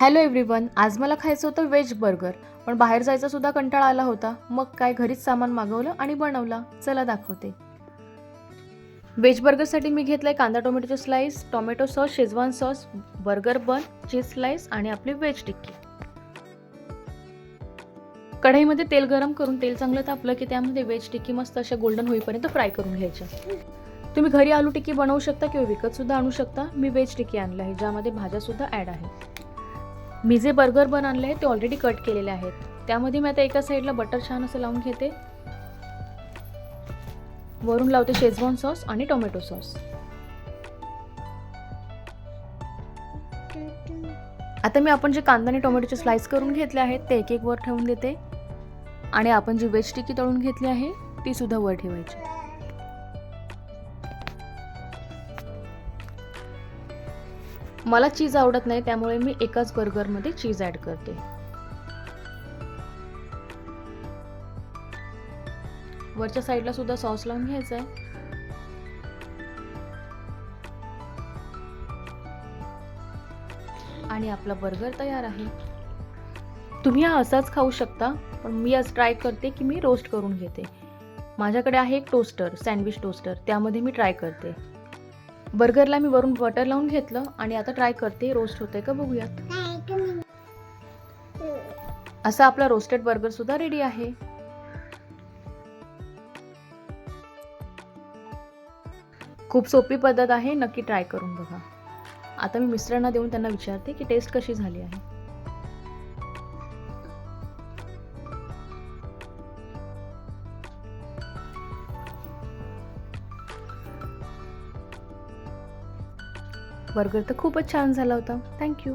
Hello everyone आज मला खायचं होतं वेज बर्गर पण बाहेर जायचा सुद्धा कंटाळा आला होता. मग काय घरीच सामान मागवलं आणि बनवला. चला दाखवते. व्हेज बर्गरसाठी मी घेतलंय कांदा टोमॅटोचे slice tomato sauce schezwan sauce burger bun cheese slice आणि आपली वेज टिक्की. कढईमध्ये तेल गरम करून तेल चांगलं तापलं की त्यामध्ये वेज टिक्की मस्त अशा गोल्डन होईपर्यंत फ्राय करून घ्यायच्या. तुम्ही घरी आलू टिक्की बनवू शकता किंवा विकत सुद्धा आणू शकता. मी वेज टिक्की आणलं आहे ज्यामध्ये भाज्या सुद्धा ॲड आहे. मी जे बर्गर बन आणले आहे ते ऑलरेडी कट केलेले आहेत. त्यामध्ये मी आता एका साईडला बटर छान असं लावून घेते. वरून लावते शेजवान सॉस आणि टोमॅटो सॉस आता मी आपण जे कांदा आणि टोमॅटोचे स्लाइस करून घेतले आहेत ते एक एक वर ठेवून देते. आणि आपण जी वेज टिक्की तळून घेतली आहे ती सुद्धा वर ठेवायची. मला चीज आवडत नाही त्यामुळे मी एकाच बर्गरमध्ये चीज ॲड करते. वरच्या साईडला सुद्धा सॉस लावून घ्यायचा आहे. आणि आपला बर्गर तयार आहे. तुम्ही हा असाच खाऊ शकता पण मी आज ट्राय करते की मी रोस्ट करून घेते. माझ्याकडे आहे एक टोस्टर सँडविच टोस्टर त्यामध्ये मी ट्राय करते. बर्गरला मी वरून बटर लावून घेतलं आणि आता ट्राय करते रोस्ट होते का बघूयात. असा आपला रोस्टेड बर्गर सुद्धा रेडी आहे. खूप सोपी पद्धत आहे नक्की ट्राय करून बघा. आता मी मिस्टरांना देऊन त्यांना विचारते की टेस्ट कशी झाली आहे. बर्गर तर खूपच छान झाला होता. थँक्यू